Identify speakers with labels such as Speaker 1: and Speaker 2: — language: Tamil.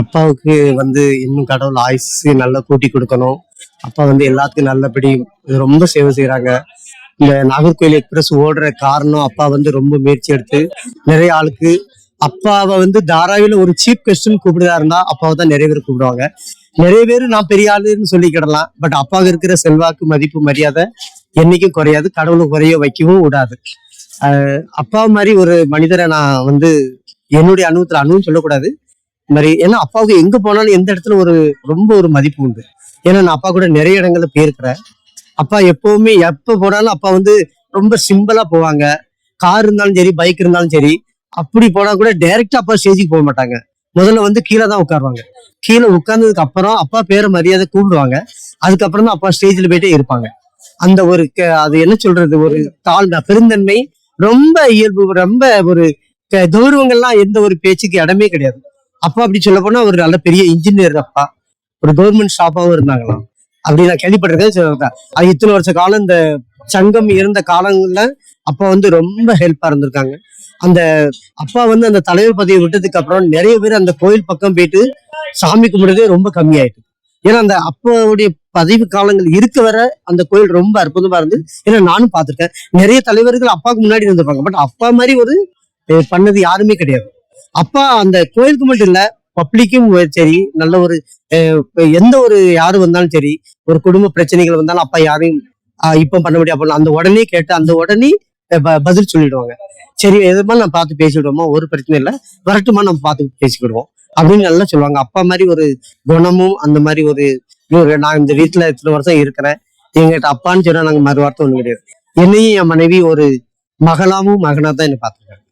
Speaker 1: அப்பாவுக்கு வந்து இன்னும் கடவுள் ஆயுசு நல்லா கூட்டி கொடுக்கணும். அப்பா வந்து எல்லாத்துக்கும் நல்லபடி ரொம்ப சேவை செய்யறாங்க இந்த நாகர்கோயில் எக்ஸ்பிரஸ் ஓடுற காரணம் அப்பா வந்து ரொம்ப முயற்சி எடுத்து நிறைய ஆளுக்கு அப்பாவை வந்து தாராவில ஒரு சீப் கெஸ்ட்னு கூப்பிடுதா இருந்தா அப்பாவை தான் நிறைய பேர் கூப்பிடுவாங்க. நிறைய பேர் நான் பெரிய ஆளுன்னு சொல்லிக்கிடலாம். பட் அப்பாவுக்கு இருக்கிற செல்வாக்கு மதிப்பு மரியாதை என்னைக்கும் குறையாது. கடவுளை குறைய வைக்கவும் விடாது. அப்பா மாதிரி ஒரு மனிதரை நான் வந்து என்னுடைய அனுபவத்துல அனுபவம் சொல்லக்கூடாது. மாதிரி ஏன்னா அப்பாவுக்கு எங்க போனாலும் எந்த இடத்துல ஒரு ரொம்ப ஒரு மதிப்பு உண்டு. ஏன்னா நான் அப்பா கூட நிறைய இடங்கள்ல போயிருக்கிறேன். அப்பா எப்பவுமே எப்ப போனாலும் அப்பா வந்து ரொம்ப சிம்பிளா போவாங்க. கார் இருந்தாலும் சரி பைக் இருந்தாலும் சரி அப்படி போனா கூட டைரக்டா அப்பா ஸ்டேஜுக்கு போக மாட்டாங்க. முதல்ல வந்து கீழே தான் உட்காருவாங்க. கீழே உட்கார்ந்ததுக்கு அப்புறம் அப்பா பேரை மரியாதை கூப்பிடுவாங்க. அதுக்கப்புறம் தான் அப்பா ஸ்டேஜ்ல போயிட்டே இருப்பாங்க. அந்த ஒரு க- அது என்ன சொல்றது ஒரு தாழ்ந்த பெருந்தன்மை ரொம்ப இயல்பு ரொம்ப ஒரு கௌரவங்கள்லாம் எந்த ஒரு பேச்சுக்கு இடமே கிடையாது. அப்பா அப்படி சொல்ல போனா ஒரு நல்ல பெரிய இன்ஜினியர் அப்பா. ஒரு கவர்மெண்ட் ஸ்டாஃபாகவும் இருந்தாங்களாம். அப்படி நான் கேள்விப்பட்டிருக்கேன் அது இத்தனை வருஷ காலம் இந்த சங்கம் இருந்த காலங்கள்ல அப்பா வந்து ரொம்ப ஹெல்ப்பா இருந்திருக்காங்க. அந்த அப்பா வந்து அந்த தலைவர் பதவியை விட்டதுக்கு அப்புறம் நிறைய பேர் அந்த கோயில் பக்கம் போயிட்டு சாமி கும்பிடுறதே ரொம்ப கம்மியாயிட்டு. ஏன்னா அந்த அப்பாவுடைய பதவி காலங்கள் இருக்க வர அந்த கோயில் ரொம்ப அற்புதமா இருந்து ஏன்னா நானும் பார்த்துருக்கேன். நிறைய தலைவர்கள் அப்பாவுக்கு முன்னாடி இருந்திருப்பாங்க. பட் அப்பா மாதிரி ஒரு பண்ணது யாருமே கிடையாது. அப்பா அந்த கோயிலுக்கு மட்டும் இல்ல பப்ளிக்கும் சரி நல்ல ஒரு எந்த ஒரு யாரு வந்தாலும் சரி ஒரு குடும்ப பிரச்சனைகள் வந்தாலும் அப்பா யாரையும் ஆஹ், இப்ப பண்ண முடியாது. அந்த உடனே கேட்டு அந்த உடனே பதில் சொல்லிடுவாங்க. சரி எதுமா நான் பார்த்து பேசிவிடுவோமா ஒரு பிரச்சனை இல்லை. வரட்டுமா நம்ம பார்த்து பேசிக்கிடுவோம். அப்படின்னு நல்லா சொல்லுவாங்க. அப்பா மாதிரி ஒரு குணமும் அந்த மாதிரி ஒரு ஒரு நான் இந்த வீட்டுல இத்தனை வருஷம் இருக்கிறேன். எங்கிட்ட அப்பான்னு சொன்னா நாங்க மறு வார்த்தை ஒண்ணு கிடையாது. என்னையும் என் மனைவி ஒரு மகளாவும் மகனா தான் என்ன பார்த்துருக்காங்க.